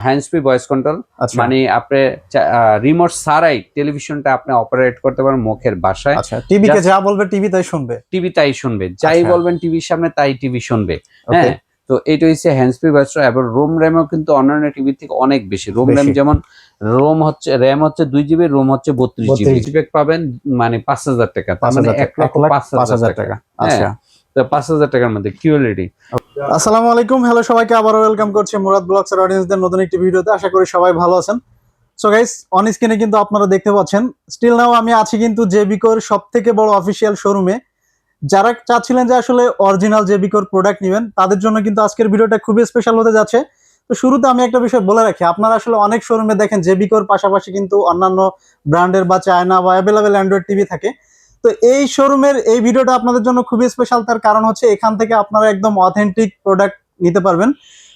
Hand free voice control মানে আপনি remote ছাড়াই টেলিভিশনটা আপনি অপারেট করতে পারেন মুখের বাসায়। আচ্ছা টিভি কে যা বলবে টিভি তাই শুনবে? টিভি তাই শুনবে যাই আচ্ছা। বলবেন টিভির সামনে তাই টিভি শুনবে হ্যাঁ? তো এটা হচ্ছে হ্যান্ড ফ্রি ভয়েস এবং রোম র্যামও কিন্তু অন্যান্য টিভির থেকে অনেক বেশি। রোম র্যাম যেমন রোম হচ্ছে র্যাম হচ্ছে দুই জিবি রোম হচ্ছে বত্রিশ জিবি 32 পাবেন মানে পাঁচ হাজার টাকা তার মানে এক লক্ষ পাঁচ হাজার টাকা। আচ্ছা। হ্যাঁ। পাঁচ হাজার টাকার মধ্যে কিউরিটি আসসালামু আলাইকুম হ্যালো সবাইকে, আবারও ওয়েলকাম করছি মুরাদ ব্লগস এর অডিয়েন্সদের নতুন একটি ভিডিওতে। আশা করি সবাই ভালো আছেন। সো গাইস অন স্ক্রিনে কিন্তু আপনারা দেখতে পাচ্ছেন। স্টিল নাও আমি আছি কিন্তু জেবিকোর সব থেকে বড় অফিসিয়াল শোরুমে যারা চাচ্ছিলেন যে আসলে অরিজিনাল জেবিকোর প্রোডাক্ট নেবেন, তাদের জন্য কিন্তু আজকের ভিডিওটা খুবই স্পেশাল হতে যাচ্ছে। তো শুরুতে আমি একটা বিষয় বলে রাখি, আপনারা আসলে অনেক শোরুমে দেখেন জেবিকোর পাশাপাশি কিন্তু অন্যান্য ব্র্যান্ডের বা চায়না বা অ্যাভেলেবেল অ্যান্ড্রয়েড টিভি থাকে। তো এই শোরুমের এই ভিডিওটা আপনাদের জন্য খুবই স্পেশাল তার কারণ হচ্ছে এখান থেকে আপনারা একদম অথেন্টিক প্রোডাক্ট নিতে পারবেন।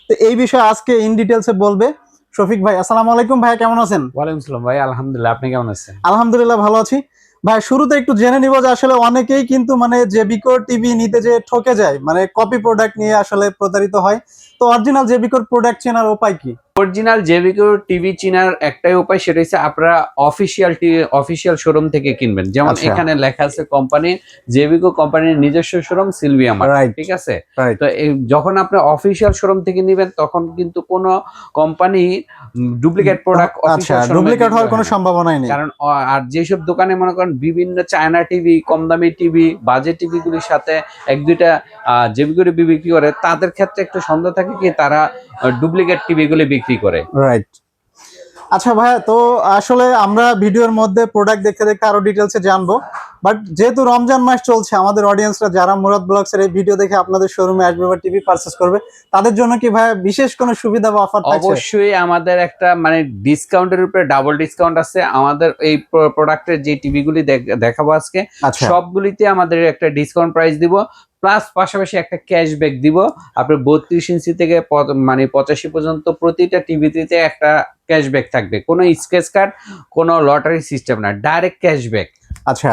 তো এই বিষয়ে আজকে ইন ডিটেলসে বলবে শফিক ভাই। আসসালামু আলাইকুম ভাই কেমন আছেন? ওয়ালাইকুম সালাম ভাই আলহামদুলিল্লাহ আপনি কেমন আছেন? আলহামদুলিল্লাহ ভালো আছি। ভাই শুরুতে একটু জেনে নিব যে আসলে অনেকেই কিন্তু মানে যে জেবিকোর টিভি নিতে যে ঠকে যায় মানে কপি প্রোডাক্ট নিয়ে আসলে প্রতারিত হয়। তো অরিজিনাল জেবিকোর প্রোডাক্ট চেনার উপায় কি? অরিজিনাল জেভিকো টিভি চিনার একটাই উপায় সেটা হচ্ছে আপনারা অফিসিয়াল অফিসিয়াল শোরুম থেকে কিনবেন। যেমন আচ্ছা। এখানে লেখা আছে কোম্পানি জেভিকো কোম্পানির নিজস্ব শোরুম সিলভিয়া ঠিক আছে? তো যখন আপনি অফিসিয়াল শোরুম থেকে নেবেন তখন কিন্তু কোনো কোম্পানি ডুপ্লিকেট প্রোডাক্ট আচ্ছা ডুপ্লিকেট হওয়ার কোনো সম্ভাবনাই নেই। কারণ আর যেসব দোকানে মনে করেন বিভিন্ন চায়না টিভি কম দামি টিভি বাজেট টিভি গুলির সাথে এক দুইটা জেভিকো টিভি বিক্রি করে তাদের ক্ষেত্রে একটু সন্দেহ থাকে কি তারা ডুপ্লিকেট টিভি গুলি বিক্রি করে। রাইট আচ্ছা ভাইয়া তো আসলে আমরা ভিডিওর মধ্যে প্রোডাক্ট দেখতে দেখতে আরও ডিটেলসে জানব। বাট যেহেতু রমজান মাস চলছে আমাদের অডিয়েন্সরা যারা মুরাদ ব্লগস এর এই ভিডিও দেখে আপনাদের শোরুমে আসবে বা টিভি পারচেস করবে তাদের জন্য কি ভাইয়া বিশেষ কোনো সুবিধা বা অফার থাকছে? অবশ্যই আমাদের একটা মানে ডিসকাউন্টের উপরে ডাবল ডিসকাউন্ট আছে। আমাদের এই প্রোডাক্টের যে টিভি গুলি দেখাবো আজকে আচ্ছা। সবগুলিতে আমাদের একটা ডিসকাউন্ট প্রাইস দিব প্লাস পাশাপাশি একটা ক্যাশব্যাক দিব। আপনি বত্রিশ ইঞ্চি থেকে মানে পঁচাশি পর্যন্ত প্রতিটা টিভিতে একটা ক্যাশব্যাক থাকবে। কোনো স্কেচ কার্ড কোনো লটারি সিস্টেম না। ডাইরেক্ট ক্যাশব্যাক আচ্ছা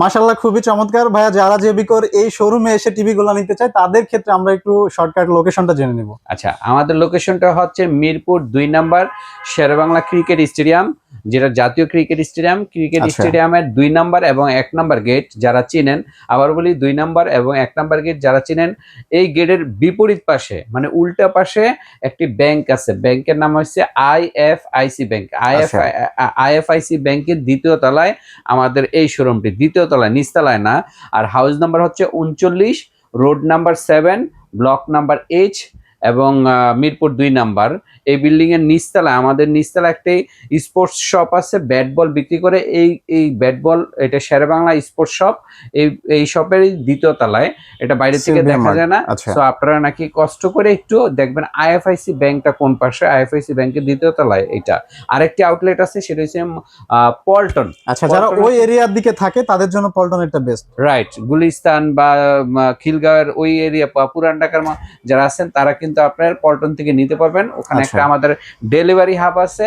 মাশাল্লাহ খুবই চমৎকার। ভাইয়া যারা জেবিকোর এই শোরুমে এসে টিভি গুলো নিতে চায় তাদের ক্ষেত্রে আমরা একটু শর্টকাট লোকেশনটা জেনে নিব। আচ্ছা আমাদের লোকেশনটা হচ্ছে মিরপুর দুই নাম্বার শেরবাংলা ক্রিকেট স্টেডিয়াম যেটা জাতীয় ক্রিকেট স্টেডিয়াম ক্রিকেট। স্টেডিয়ামের দুই নাম্বার এবং এক নাম্বার গেট যারা চিনেন আবার বলি দুই নাম্বার এবং এক নাম্বার গেট যারা চিনেন এই গেটের বিপরীত পাশে মানে উল্টা পাশে একটি ব্যাংক আছে। ব্যাংকের নাম হচ্ছে I F IC bank I F I F IC ব্যাংকের দ্বিতীয় তলায় আমাদের এই শোরুমটি দ্বিতীয় তলায় নিচতলায় না। আর হাউস নাম্বার হচ্ছে উনচল্লিশ road number seven block number H এবং মিরপুর দুই নাম্বার। এই বিল্ডিং এর নিচতলায় আমাদের নিচতলা একটি স্পোর্টস শপ আছে ব্যাট বল বিক্রি করে। এই এই ব্যাট বল এটা শেরে বাংলা স্পোর্টস শপ এই এই শপের দ্বিতীয় তলায়। এটা বাইরে থেকে দেখা যায় না। আচ্ছা। তো আপনারা নাকি কষ্ট করে একটু দেখবেন আইএফআইসি ব্যাংকটা কোন পাশে আইএফআইসি ব্যাংকের দ্বিতীয় তলায় এটা। আরেকটি আউটলেট আছে সেটা হচ্ছে আহ, পল্টন। আচ্ছা যারা ওই এরিয়ার দিকে থাকে তাদের জন্য পল্টনেরটা বেস্ট রাইট গুলিস্তান বা খিলগাঁওয়ের ওই এরিয়া পুরান ঢাকার যারা আছেন তারা কিন্তু আপনার পল্টন থেকে নিতে পারবেন। ওখানে আচ্ছা। একটা আমাদের ডেলিভারি হাব আছে।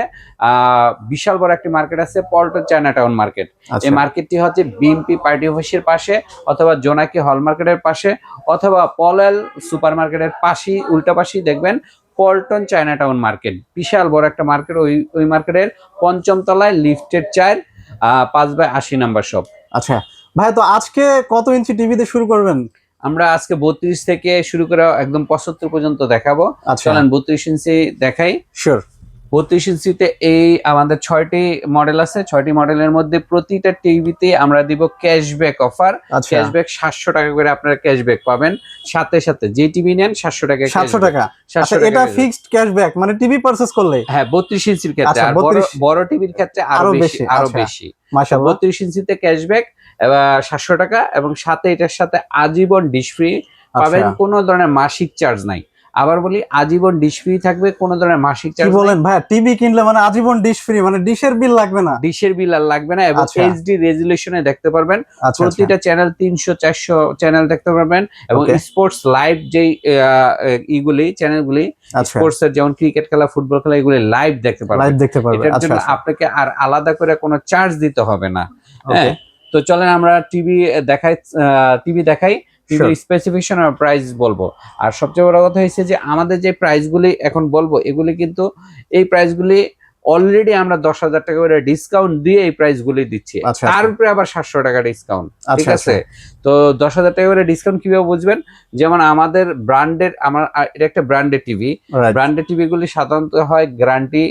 বিশাল বড় একটি মার্কেট আছে পল্টন চায়না টাউন মার্কেট। আচ্ছা। এই মার্কেটটি হচ্ছে বিএমপি পার্টি অফিসের পাশে অথবা জোনাকি হল মার্কেটের পাশে অথবা পলেল সুপার মার্কেটের পাশেই উল্টা পাশেই দেখবেন পল্টন চায়না টাউন মার্কেট। বিশাল বড় একটা মার্কেট ওই ওই মার্কেটের পঞ্চম তলায় লিফটের চার পাঁচ বাই আশি নাম্বার শপ। আচ্ছা। ভাই তো আজকে কত ইঞ্চি টিভিতে শুরু করবেন? আমরা আজকে বত্রিশ থেকে শুরু করে একদম পঁচাত্তর পর্যন্ত দেখাবো। আচ্ছা। চলেন বত্রিশ ইঞ্চি দেখাই। শিওর বত্রিশ ইঞ্চিতে এই আমাদের ছয়টি মডেল আছে। ছয়টি মডেলের মধ্যে প্রতিটা টিভিতে আমরা দিব ক্যাশব্যাক অফার ক্যাশব্যাক সাতশো টাকা করে আপনারা ক্যাশব্যাক পাবেন। সাথে সাথে যে টিভি নেন সাতশো টাকা সাতশো টাকা। সাতশো আচ্ছা এটা ফিক্সড ক্যাশব্যাক মানে টিভি পারচেস করলে? হ্যাঁ বত্রিশ ইঞ্চির ক্ষেত্রে। আচ্ছা, আর বড় 32 বড় টিভির ক্ষেত্রে আরও বেশি আরও। বেশি। বত্রিশ ইঞ্চিতে ক্যাশব্যাক সাতশো টাকা এবং সাথে এটার সাথে আজীবন ডিশ ফ্রি পাবেন আচ্ছা কোনো ধরনের মাসিক চার্জ নাই। আবার বলি আজীবন ডিশ ফ্রি থাকবে কোনো ধরনের মাসিক কি চার্জ বলেন ভাই টিভি কিনলে মানে আজীবন ডিশ ফ্রি মানে ডিশের বিল লাগবে না? ডিশের বিল আর লাগবে না এবং আচ্ছা। এইচডি রেজুলেশনে দেখতে পারবেন। আচ্ছা প্রতিটা চ্যানেল তিনশো চারশো চ্যানেল দেখতে পারবেন এবং স্পোর্টস লাইভ যেই আহ, ইগুলি চ্যানেলগুলি স্পোর্টস এর যেমন ক্রিকেট খেলা ফুটবল খেলা এগুলি লাইভ দেখতে পারবেন লাইভ পারবেন। দেখতে পারবে এটার জন্য আপনাকে আর আলাদা করে কোনো চার্জ দিতে হবে না. হ্যাঁ? তো চলেন আমরা টিভি দেখাই টিভি দেখাই। টিভির স্পেসিফিকেশন আর প্রাইস বলব। আর সবচেয়ে বড় কথা হচ্ছে যে আমাদের যে প্রাইসগুলি এখন বলব এগুলি কিন্তু এই প্রাইসগুলি অলরেডি আমরা দশ হাজার টাকা করে ডিসকাউন্ট দিয়ে এই প্রাইসগুলি দিচ্ছি। আচ্ছা, তার আচ্ছা। উপরে আবার সাতশো টাকা ডিসকাউন্ট ঠিক আচ্ছা। আচ্ছা আছে? তো দশ হাজার টাকা করে ডিসকাউন্ট কীভাবে বুঝবেন? যেমন আমাদের ব্র্যান্ডের আমার এটা একটা ব্র্যান্ডের টিভি ব্র্যান্ডেড টিভি গুলি সাধারণত হয় গ্যারান্টি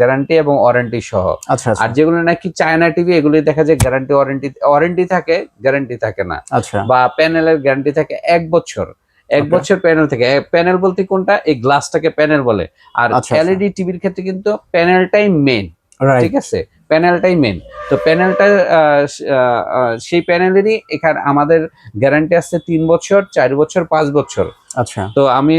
গ্যারান্টি এবং ওয়ারেন্টি সহ। আচ্ছা আচ্ছা। আর যেগুলো নাকি চায়না টিভি এগুলি দেখা যায় গ্যারান্টি ওয়ারেন্টি ওয়ারেন্টি থাকে গ্যারান্টি থাকে না। আচ্ছা। বা প্যানেলের গ্যারান্টি থাকে এক বছর। এক বছর প্যানেল থেকে। প্যানেল বলতে কোনটা? এই গ্লাসটাকে প্যানেল বলে। আর। এলইডি টিভির ক্ষেত্রে কিন্তু প্যানেলটাই মেন ঠিক আছে? প্যানেলটাই মেন তো প্যানেলটা সেই প্যানেলেরই এখানে আমাদের গ্যারান্টি আছে তিন বছর চার বছর পাঁচ বছর। আচ্ছা। তো আমি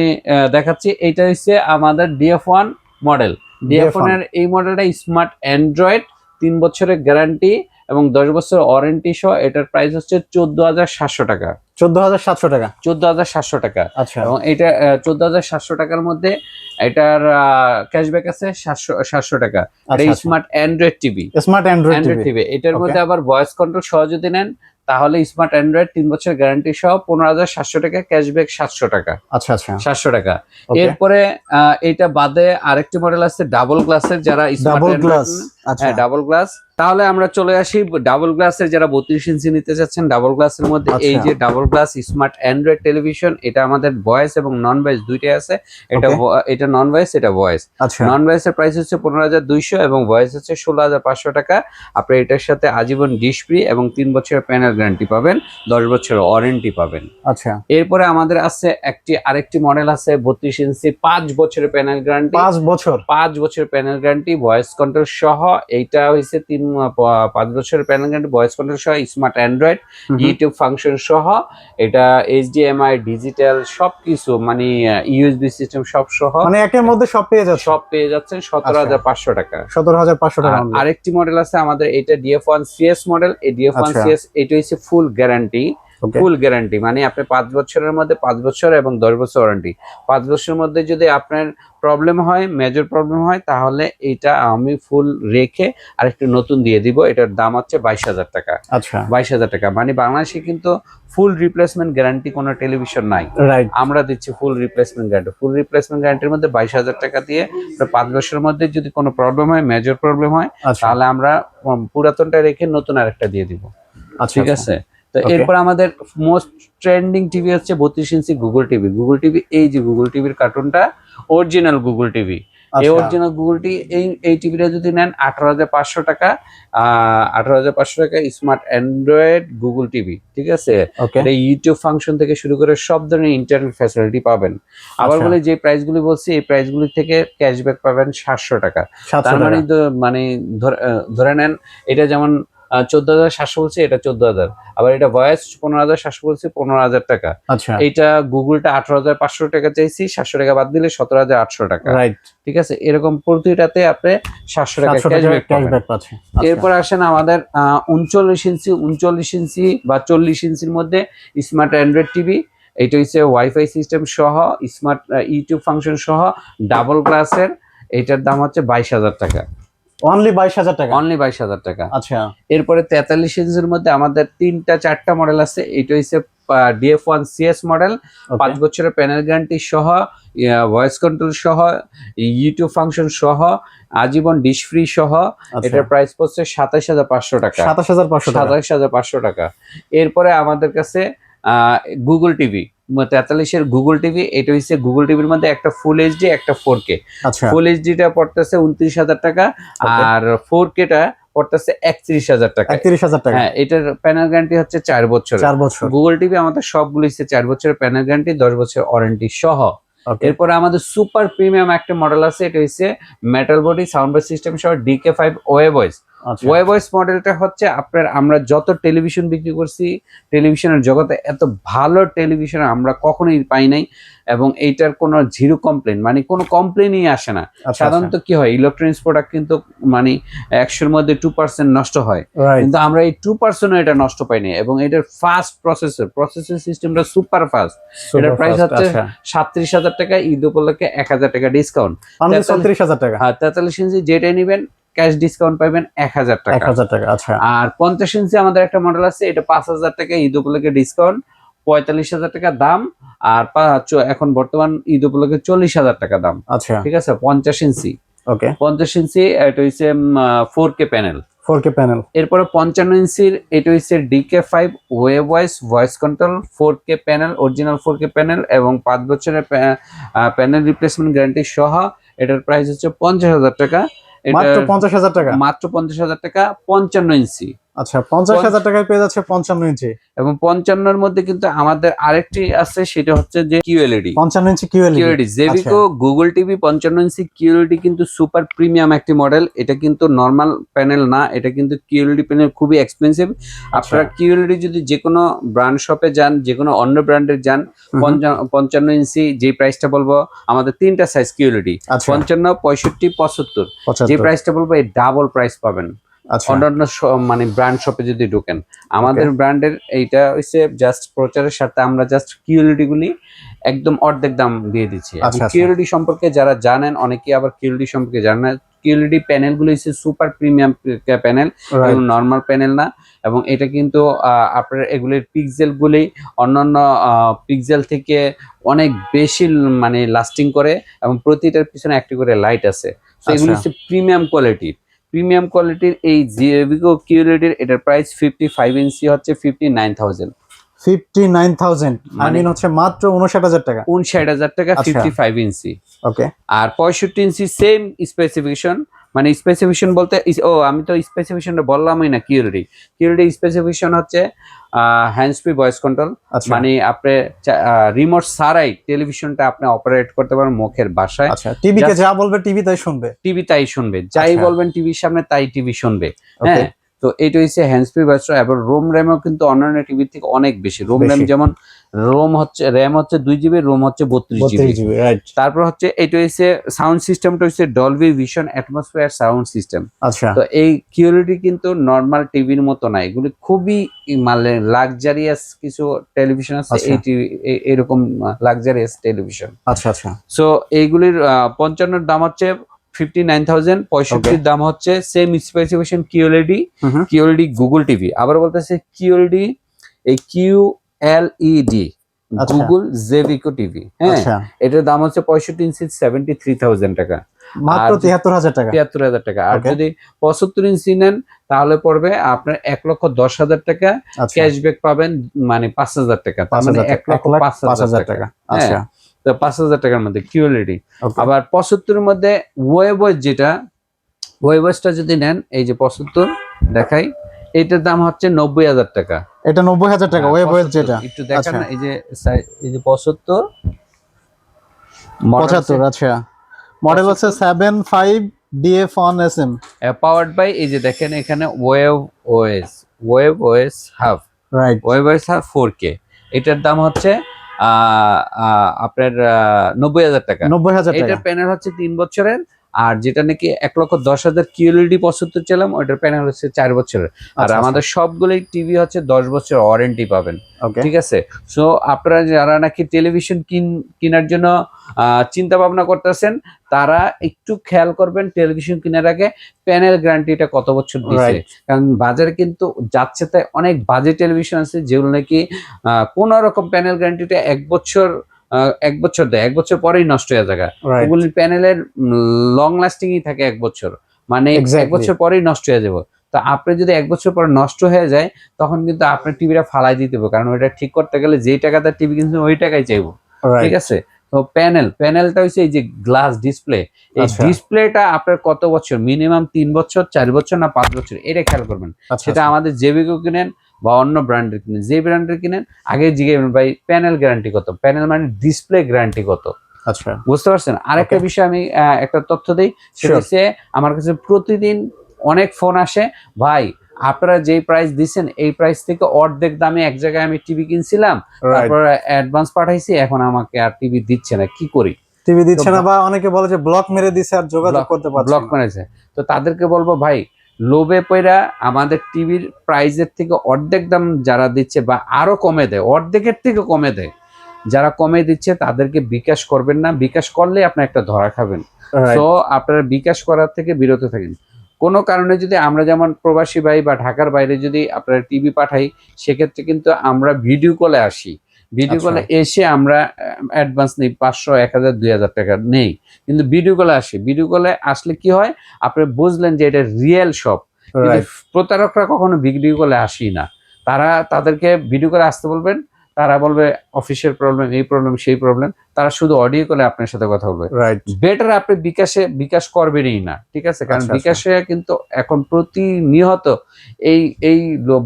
দেখাচ্ছি এইটা হচ্ছে আমাদের DF one model DF DF1 এর এই মডেলটা স্মার্ট অ্যান্ড্রয়েড তিন বছরের গ্যারান্টি এবং দশ বছর ওয়ারেন্টি সহ এটার প্রাইস হচ্ছে চোদ্দ হাজার সাতশো টাকা। চোদ্দ হাজার সাতশো টাকা। চোদ্দ হাজার সাতশো টাকা। আচ্ছা। এবং এটা চোদ্দ হাজার সাতশো টাকার মধ্যে এটার ক্যাশব্যাক আছে সাতশো সাতশো টাকা। এটা smart Android TV smart Android TV এটার মধ্যে আবার ভয়েস কন্ট্রোল সহ যদি নেন তাহলে স্মার্ট অ্যান্ড্রয়েড তিন বছর গ্যারান্টি সহ পনেরো হাজার সাতশো টাকা ক্যাশব্যাক সাতশো টাকা। আচ্ছা আচ্ছা। সাতশো টাকা। এরপরে আহ, এটা বাদে আরেকটি মডেল আছে ডাবল গ্লাসের যারা ডাবল গ্লাস ডাবল গ্লাস তাহলে আমরা চলে আসি ডাবল গ্লাসের যারা বত্রিশ ইঞ্চি নিতে চাচ্ছেন ডাবল গ্লাসের মধ্যে এই আচ্ছা। যে double glass smart Android television এটা আমাদের ভয়েস এবং নন ভয়েস দুইটাই আছে। এটা এটা নন ভয়েস এটা ভয়েস। নন ভয়েসের প্রাইস হচ্ছে পনেরো হাজার দুইশো এবং ভয়েস হচ্ছে ষোলো হাজার পাঁচশো টাকা। আপনি এটার সাথে আজীবন ডিশ ফ্রি এবং তিন বছরের প্যানেল গ্যারান্টি পাবেন দশ বছরের ওয়ারেন্টি পাবেন। আচ্ছা। এরপরে আমাদের আছে একটি আরেকটি মডেল আছে বত্রিশ ইঞ্চি পাঁচ বছরের প্যানেল গ্যারান্টি পাঁচ বছর? পাঁচ বছরের প্যানেল গ্যারান্টি ভয়েস কন্ট্রোল সহ এইটা হয়েছে তিন পাঁচ বছরের প্যানেল কিন্তু ভয়েস কন্ট্রোল সহ স্মার্ট অ্যান্ড্রয়েড। ইউটিউব ফাংশন সহ এটা এইচডিএমআই ডিজিটাল সবকিছু মানে ইউএসবি সিস্টেম সব সহ মানে একের মধ্যে সব পেয়ে যাচ্ছে সব পেয়ে যাচ্ছেন সতেরো হাজার পাঁচশো টাকা সতেরো হাজার পাঁচশো টাকা আরেকটি মডেল আছে আমাদের এটা ডিএফ ওয়ান সিএস মডেল এই ডিএফ ওয়ান আচ্ছা। সিএস এটা হচ্ছে ফুল গ্যারান্টি. ফুল গ্যারান্টি মানে আপনি পাঁচ বছরের মধ্যে পাঁচ বছর এবং দশ বছর ওয়ারেন্টি পাঁচ বছরের মধ্যে যদি আপনার প্রবলেম হয় মেজর প্রবলেম হয় তাহলে এটা আমি ফুল রেখে আরেকটু নতুন দিয়ে দিব। এটার দাম হচ্ছে বাইশ হাজার টাকা। আচ্ছা। বাইশ হাজার টাকা। মানে বাংলাদেশে কিন্তু ফুল রিপ্লেসমেন্ট গ্যারান্টি কোনো টেলিভিশন নাই। আমরা দিচ্ছি full replacement guarantee full replacement গ্যারান্টির মধ্যে বাইশ হাজার টাকা দিয়ে পাঁচ বছরের মধ্যে যদি কোনো প্রবলেম হয় মেজর প্রবলেম হয় আচ্ছা। তাহলে আমরা পুরাতনটা রেখে নতুন আরেকটা দিয়ে দিব। আচ্ছা ঠিক আচ্ছা। আছে? তো এরপর আমাদের মোস্ট ট্রেন্ডিং টিভি হচ্ছে বত্রিশ inch Google TV Google TV এই যে গুগল টিভির কার্টুনটা অরিজিনাল গুগল টিভি এই আচ্ছা। অরিজিনাল গুগল টি এই এই টিভিটা যদি নেন আঠারো হাজার পাঁচশো টাকা আঠারো হাজার পাঁচশো টাকা স্মার্ট অ্যান্ড্রয়েড গুগল টিভি ঠিক আছে? এটা ইউটিউব ফাংশন থেকে শুরু করে সব ধরনের ইন্টারনেট ফ্যাসিলিটি পাবেন। আবার আচ্ছা। বলে যে প্রাইসগুলি বলছি এই প্রাইসগুলি থেকে ক্যাশব্যাক পাবেন সাতশো টাকা। তার মানে মানে ধরে নেন এটা যেমন চোদ্দ হাজার সাতশো বলছে এটা চোদ্দ হাজার। আবার এটা ভয়েস পনেরো হাজার সাতশো বলছে পনেরো হাজার টাকা। আচ্ছা। এইটা গুগলটা আঠারো হাজার পাঁচশো টাকা চাইছি সাতশো টাকা বাদ দিলে সতেরো হাজার আটশো টাকা। রাইট ঠিক আছে? এরকম প্রতিটাতে আপনি সাতশো টাকা ক্যাশব্যাক পাবেন। ক্যাশব্যাক পাচ্ছে। আচ্ছা। এরপর আসেন আমাদের উনচল্লিশ ইঞ্চি উনচল্লিশ ইঞ্চি বা চল্লিশ ইঞ্চির মধ্যে স্মার্ট অ্যান্ড্রয়েড টিভি এটা হচ্ছে ওয়াইফাই সিস্টেম সহ স্মার্ট ইউটিউব ফাংশন সহ ডাবল গ্লাসের এটার দাম হচ্ছে বাইশ হাজার টাকা। অনলি বাইশ হাজার টাকা? অনলি বাইশ হাজার টাকা। আচ্ছা। এরপরে তেতাল্লিশ ইঞ্চির মধ্যে আমাদের তিনটা চারটা মডেল আছে। এটা হচ্ছে ডিএফ ওয়ান সিএস মডেল পাঁচ বছরের প্যানেল গ্যারান্টি সহ ভয়েস কন্ট্রোল সহ ইউটিউব ফাংশন সহ আজীবন ডিশ ফ্রি সহ। আচ্ছা। এটার প্রাইস পড়ছে সাতাশ হাজার পাঁচশো টাকা। সাতাশ হাজার পাঁচশো সাতাশ হাজার পাঁচশো টাকা। এরপরে আমাদের কাছে গুগল টিভি তেতাল্লিশের গুগল টিভি এটা হচ্ছে গুগল টিভির মধ্যে একটা ফুল এইচডি একটা ফোর কে ফুল এইচডিটা পড়তেছে উনত্রিশ হাজার টাকা আর ফোর কেটা পড়তেছে একত্রিশ হাজার টাকা একত্রিশ হাজার টাকা। হ্যাঁ এটার প্যানেল গ্যারান্টি হচ্ছে চার বছর চার বছর। গুগল টিভি আমাদের সবগুলো হচ্ছে চার বছরের প্যানেল গ্যারান্টি দশ বছর ওয়ারেন্টি সহ। এরপরে আমাদের সুপার প্রিমিয়াম একটা মডেল আছে এটা হচ্ছে মেটাল বডি সাউন্ড সিস্টেম সহ ডিকে ফাইভ ওয়ে ভয়েস আচ্ছা ওয়েভয়েস মডেলটা হচ্ছে আপনার আমরা যত টেলিভিশন বিক্রি করছি টেলিভিশনের জগতে এত ভালো টেলিভিশন আমরা কখনোই পাই নাই এবং এইটার কোনো জিরো কমপ্লেন মানে কোনো কমপ্লেনই আসে না। আচ্ছা সাধারণত কি হয় ইলেকট্রনিক্স প্রোডাক্ট কিন্তু মানে একশোর মধ্যে টু পার্সেন্ট নষ্ট হয়। কিন্তু আমরা এই টু পার্সেন্টও এটা নষ্ট পাইনি এবং এটার ফাস্ট প্রসেসর প্রসেসর সিস্টেমটা সুপার ফাস্ট এটার প্রাইস হচ্ছে আচ্ছা। সাতত্রিশ হাজার টাকা ঈদ উপলক্ষে এক হাজার টাকা ডিসকাউন্ট তেতাল্লিশ- হাজার টাকা। আর তেতাল্লিশ ইঞ্চি যেটাই নেবেন ক্যাশ ডিসকাউন্ট পাবেন এক হাজার এক টাকা হাজার টাকা আচ্ছা। আর পঞ্চাশ ইঞ্চি আমাদের একটা মডেল আছে এটা পাঁচ হাজার টাকা ঈদ উপলক্ষে ডিসকাউন্ট পঁয়তাল্লিশ হাজার টাকা দাম আর এখন বর্তমান ঈদ উপলক্ষে চল্লিশ হাজার টাকা দাম। আচ্ছা। ঠিক আছে? পঞ্চাশ ইঞ্চি। ওকে। পঞ্চাশ ইঞ্চি এটা হচ্ছে four K panel four K panel এরপরে পঞ্চান্ন ইঞ্চির এটা হচ্ছে DK five voice voice control four K panel original four K panel এবং পাঁচ বছরের প্যানেল রিপ্লেসমেন্ট গ্যারান্টি সহ এটার প্রাইস হচ্ছে পঞ্চাশ হাজার টাকা। মাত্র পঞ্চাশ হাজার টাকা। মাত্র পঞ্চাশ হাজার টাকা পঞ্চান্ন ইঞ্চি। আচ্ছা পঞ্চাশ হাজার টাকায় পেয়ে যাচ্ছে পঞ্চান্ন ইঞ্চি। এবং পঞ্চান্নর মধ্যে কিন্তু আমাদের আরেকটি আছে সেটা হচ্ছে যে কিউএলইডি পঞ্চান্ন inch QLED QLED JVCO Google TV পঞ্চান্ন ইঞ্চি কিউএলইডি কিন্তু সুপার প্রিমিয়াম একটি মডেল এটা কিন্তু নর্মাল প্যানেল না এটা কিন্তু কিউএলইডি প্যানেল খুবই এক্সপেন্সিভ আপনারা কিউএলইডি যদি যে কোনো ব্র্যান্ড শপে যান যে কোনো অন্য ব্র্যান্ডের যান পঞ্চান্ন ইঞ্চি যে প্রাইসটা বলব আমাদের তিনটা সাইজ কিউএলইডি আচ্ছা। পঞ্চান্ন পঁয়ষট্টি পঁচাত্তর। যে প্রাইসটা বলব এই ডাবল প্রাইস পাবেন। আচ্ছা অন্যান্য শ- মানে ব্র্যান্ড শপে যদি ঢোকেন আমাদের ব্র্যান্ডের এইটা হচ্ছে জাস্ট প্রচারের সাথে আমরা জাস্ট কিউরিটি গুলি একদম অর্ধেক দাম দিয়ে দিচ্ছি। আচ্ছা, আচ্ছা। কিউরিটি সম্পর্কে যারা জানেন অনেকে আবার কিউরিটি সম্পর্কে জানেন না। কিউরিটি প্যানেলগুলো হচ্ছে super premium panel normal panel না। এবং এটা কিন্তু আপনার এগুলির পিক্সেল গুলি অন্যান্য পিক্সেল থেকে অনেক বেশি মানে লাস্টিং করে এবং প্রতিটার পিছনে একটি করে লাইট আছে। তো এগুলি আচ্ছা। হচ্ছে প্রিমিয়াম কোয়ালিটির প্রিমিয়াম কোয়ালিটির এই জিভিকো কিউরিটির এটার প্রাইস ফিফটি ফাইভ ইঞ্চি হচ্ছে fifty nine thousand fifty nine thousand I হচ্ছে মাত্র উনষাট হাজার টাকা। উনষাট হাজার টাকা। ফিফটি ফাইভ ইঞ্চি ওকে আর পঁয়ষট্টি ইঞ্চি সেম স্পেসিফিকেশন মানে স্পেসিফিকেশন বলতে ও আমি তো স্পেসিফিকেশনটা বললামই না কিউরিটি কিউরিটি স্পেসিফিকেশন হচ্ছে হ্যান্ড ফ্রি ভয়েস কন্ট্রোল মানে আপনি রিমোট ছাড়াই টেলিভিশনটা আপনি অপারেট করতে পারেন মুখের বাসায়। আচ্ছা টিভিকে যা বলবে টিভি তাই শুনবে? টিভি তাই শুনবে। যাই আচ্ছা। বলবেন টিভির সামনে তাই টিভি শুনবে। হ্যাঁ তো এটা হচ্ছে হ্যান্ড ফ্রি ভয়েস এবং রোম র্যামও কিন্তু অন্যান্য টিভির থেকে অনেক বেশি। রোম র্যাম যেমন রোম হচ্ছে র্যাম হচ্ছে দুই জিবি রোম হচ্ছে বত্রিশ জিবি তারপর হচ্ছে এটা হচ্ছে সাউন্ড সিস্টেমটা হচ্ছে Dolby Vision atmosphere sound system আচ্ছা। তো এই কিউরিটি কিন্তু নর্মাল টিভির মতো না এগুলি খুবই মানে লাক্সারিয়াস কিছু টেলিভিশন আছে আচ্ছা। এই টিভি এরকম লাক্সারিয়াস টেলিভিশন আচ্ছা আচ্ছা। সো এইগুলির পঞ্চান্নর দাম হচ্ছে ফিফটি নাইন থাউজেন্ড পঁয়ষট্টির দাম হচ্ছে সেম স্পেসিফিকেশন হুম হুম। গুগল টিভি আবার বলতেছে কিউএলইডি এই কিউ এল ইডি আচ্ছা। গুগল জেভিকো টিভি হ্যাঁ? আচ্ছা। এটার দাম হচ্ছে পঁয়ষট্টি ইঞ্চি সেভেন্টি থ্রি থাউজেন্ড টাকা। মাত্র তিয়াত্তর হাজার টাকা। তিয়াত্তর হাজার টাকা। আর যদি পঁচাত্তর ইঞ্চি নেন তাহলে পড়বে আপনার এক লক্ষ দশ হাজার টাকা। আচ্ছা। ক্যাশব্যাক পাবেন মানে পাঁচ হাজার টাকা। মানে এক লক্ষ পাঁচ হাজার টাকা। আচ্ছা। তো পাঁচ হাজার টাকার মধ্যে কিউএলইডি ওকে আবার পঁচাত্তরের মধ্যে ওয়েবয়েস যেটা ওয়েবয়েসটা যদি নেন এই যে পঁচাত্তর দেখাই। এটার দাম হচ্ছে নব্বই হাজার টাকা। এটা নব্বই হাজার টাকা হ্যাঁ, ওয়েব ওয়েব যেটা। একটু দেখেন আচ্ছা। এই যে এই যে পঁচাত্তর। পঁচাত্তর আচ্ছা। মডেল হচ্ছে seven five DF on S M powered by এই যে দেখেন এখানে web OS web OS half right web OS half four K এটার দাম হচ্ছে আপনার নব্বই হাজার টাকা। নব্বই হাজার টাকা। এটার প্যানেল হচ্ছে তিন বছরের। আর যেটা নাকি এক লক্ষ দশ হাজার কিউএলইডি পঁচাত্তর ছিলাম ওইটার প্যানেল হচ্ছে চার বছরের। আর আচ্ছা, আমাদের সবগুলোই টিভি হচ্ছে দশ বছর ওয়ারেন্টি পাবেন ঠিক আছে? সো আপনারা যারা নাকি টেলিভিশন কিন কেনার জন্য চিন্তা ভাবনা করতেছেন তারা একটু খেয়াল করবেন টেলিভিশন কেনার আগে প্যানেল গ্যারান্টিটা কত বছর দিচ্ছে কারণ বাজারে কিন্তু যাচ্ছে তাই অনেক বাজে টেলিভিশন আছে যেগুলো নাকি কোন রকম প্যানেল গ্যারান্টিটা এক বছর এক বছর দেয়। এক বছর পরেই নষ্ট হয়ে যায়। ওগুলির প্যানেলের লং লাস্টিংই থাকে এক বছর। মানে এক বছর পরেই নষ্ট হয়ে যাবে। তো আপনি যদি এক বছর পরে নষ্ট হয়ে যায় তখন কিন্তু আপনার টিভিটা ফালাই দিতে হবে। কারণ ওইটা ঠিক করতে গেলে যেই টাকাতে টিভি কিনছেন ওই টাকাই চাইব। ঠিক আছে? তো প্যানেল প্যানেলটা হচ্ছে এই যে গ্লাস ডিসপ্লে এই আচ্ছা। ডিসপ্লেটা আপনার কত বছর? মিনিমাম তিন বছর চার বছর না পাঁচ বছর? এটা খেয়াল করবেন। আচ্ছা সেটা আমাদের জেবিকো কিনেন বা অন্য ব্র্যান্ডের কিনেন যে ব্র্যান্ডের কিনেন আগে জিজ্ঞেস ভাই প্যানেল গ্যারান্টি কত? প্যানেল মানে ডিসপ্লে গ্যারান্টি কত? আচ্ছা। বুঝতে পারছেন? আরেকটা. বিষয় আমি একটা তথ্য দিই সেটা হচ্ছে আমার কাছে প্রতিদিন অনেক ফোন আসে ভাই আপনারা যেই প্রাইস দিচ্ছেন এই প্রাইস থেকে অর্ধেক দামে এক জায়গায় আমি টিভি কিনছিলাম তারপর অ্যাডভান্স পাঠাইছি এখন আমাকে আর টিভি দিচ্ছে না কি করি? টিভি দিচ্ছে না বা অনেকে বলে যে ব্লক মেরে দিছে আর যোগাযোগ করতে পারছে ব্লক না। করেছে তো তাদেরকে বলব ভাই লোভে পয়রা আমাদের টিভির প্রাইজের থেকে অর্ধেক দাম যারা দিচ্ছে বা আরও কমে দেয় অর্ধেকের থেকে কমে দেয় যারা কমে দিচ্ছে তাদেরকে বিকাশ করবেন না। বিকাশ করলে আপনি একটা ধরা খাবেন। তো আপনারা বিকাশ করার থেকে বিরত থাকেন। কোনো কারণে যদি আমরা যেমন প্রবাসী ভাই বা ঢাকার বাইরে যদি আপনারা টিভি পাঠাই সেক্ষেত্রে কিন্তু আমরা ভিডিও কলে আসি। ভিডিও আচ্ছা। কলে এসে আমরা অ্যাডভান্স নেই পাঁচশো এক হাজার দুই হাজার টাকা নেই। কিন্তু ভিডিও কলে আসে। ভিডিও কলে আসলে কি হয়? আপনি বুঝলেন যে এটা রিয়েল শপ প্রতারকরা কখনো ভিডিও কলে আসি না। তারা তাদেরকে ভিডিও করে আসতে বলবেন তারা বলবে অফিসের প্রবলেম এই প্রবলেম সেই প্রবলেম তারা শুধু অডিও কলে আপনার সাথে কথা বলবে। বেটার আপনি বিকাশে বিকাশ করবেনই না ঠিক আছে? কারণ আচ্ছা, আচ্ছা। বিকাশে কিন্তু এখন প্রতিনিয়ত এই এই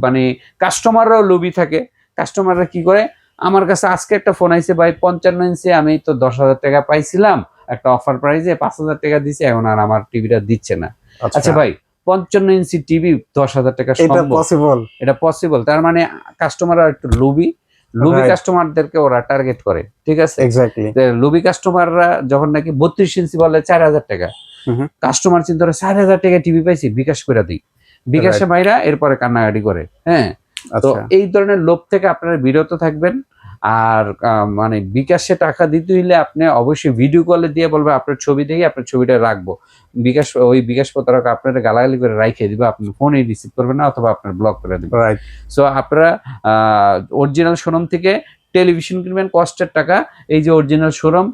মানে কাস্টমাররাও লোভী থাকে। কাস্টমাররা কি করে? আমার কাছে আজকে একটা ফোন আইছে ভাই পঞ্চান্ন ইঞ্চি। আমি তো দশ হাজার টাকা পাইছিলাম একটা অফার প্রাইসে পাঁচ হাজার টাকা দিছে এখন আর আমার টিভিটা দিচ্ছে না। আচ্ছা। ভাই পঞ্চান্ন ইঞ্চি টিভি দশ হাজার টাকা এটা পসিবল এটা পসিবল তার মানে কাস্টমাররা একটু লোভী Right. কাস্টমারদেরকে ওরা টার্গেট করে ঠিক আছে? এক্স্যাক্টলি লোভি কাস্টমাররা যখন নাকি বত্রিশ ইঞ্চি বলে চার হাজার টাকা। কাস্টমার চিন্তা করে চার হাজার টাকা টিভি পাইছি বিকাশ করে দিই। বিকাশে ভাইরা এরপরে কান্নাকাটি করে হ্যাঁ? তো আচ্ছা। এই ধরনের লোভ থেকে আপনারা বিরত থাকবেন। আর মানে বিকাশে টাকা দিতে হইলে আপনি অবশ্যই ভিডিও কলে দিয়ে বলবে আপনার ছবি দেখে আপনার ছবিটা রাখব। বিকাশ ওই বিকাশ প্রতারক আপনার গালাগালি করে রাইখে দিবে আপনি ফোনে রিসিভ করবেন না অথবা আপনার ব্লক করে দেবে। সো আপনারা অরিজিনাল শোরুম থেকে টেলিভিশন কিনবেন কষ্টের টাকা। এই যে অরিজিনাল শোরুম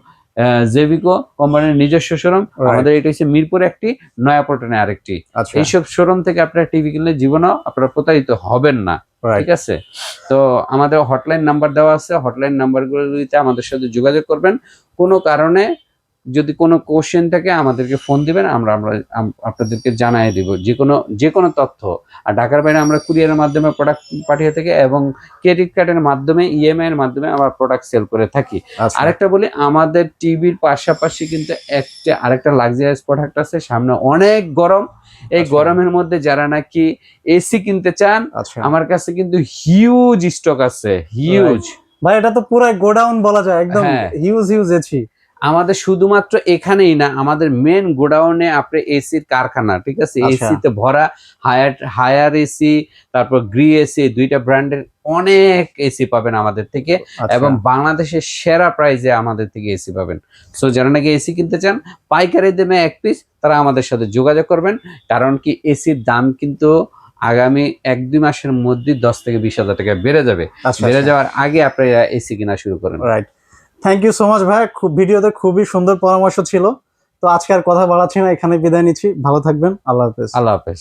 জেভিকো কোম্পানির নিজস্ব শোরুম আমাদের এটা হচ্ছে মিরপুর একটি নয়াপটনে আরেকটি। আচ্ছা। এইসব শোরুম থেকে আপনারা টিভি কিনলে জীবনেও আপনারা প্রতারিত হবেন না। ঠিক আছে? তো আমাদের হটলাইন নাম্বার দেওয়া আছে। হটলাইন নাম্বারগুলোতে আমাদের সাথে যোগাযোগ করবেন। কোনো কারণে যদি কোনো কোশ্চেন থাকে আমাদেরকে ফোন দিবেন আমরা আমরা আপনাদেরকে জানাই দিব। যে কোনো যে কোনো তথ্য। আর ঢাকার বাইরে আমরা কুরিয়ারের মাধ্যমে প্রোডাক্ট পাঠিয়ে থাকি এবং ক্রেডিট কার্ডের মাধ্যমে ইএমআই এর মাধ্যমে আমরা প্রোডাক্ট সেল করে থাকি। আচ্ছা। আরেকটা বলি আমাদের টিভির পাশাপাশি কিন্তু একটা আরেকটা লাক্সারিয়াস প্রোডাক্ট আছে সামনে অনেক গরম। এই আচ্ছা। গরমের মধ্যে যারা নাকি এসি কিনতে চান আচ্ছা। আমার কাছে কিন্তু হিউজ স্টক আছে হিউজ ভাই এটা তো পুরো গোডাউন বলা যায় একদম। হিউজ হিউজ এছি। আমাদের শুধুমাত্র এখানেই না আমাদের মেন গোডাউনে আপনি এসির কারখানা ঠিক আছে? আচ্ছা। এসিতে ভরা হায়ার হায়ার এসি তারপর গ্রি এসি দুইটা ব্র্যান্ডের অনেক এসি পাবেন আমাদের থেকে আচ্ছা, এবং বাংলাদেশের সেরা প্রাইজে আমাদের থেকে এসি পাবেন। সো যারা নাকি এসি কিনতে চান পাইকারি দামে এক পিস তারা আমাদের সাথে যোগাযোগ করবেন। কারণ কি এসির দাম কিন্তু আগামী এক দুই মাসের মধ্যে দশ থেকে বিশ হাজার টাকা বেড়ে যাবে। আচ্ছা বেড়ে যাওয়ার আগে আপনারা এসি কেনা শুরু করেন। Right thank you so much ভাই। খুব ভিডিওতে খুবই সুন্দর পরামর্শ ছিল। তো আজকে আর কথা বাড়াচ্ছি না এখানে বিদায় নিচ্ছি। ভালো থাকবেন। আল্লাহ হাফেজ। আল্লাহ হাফেজ।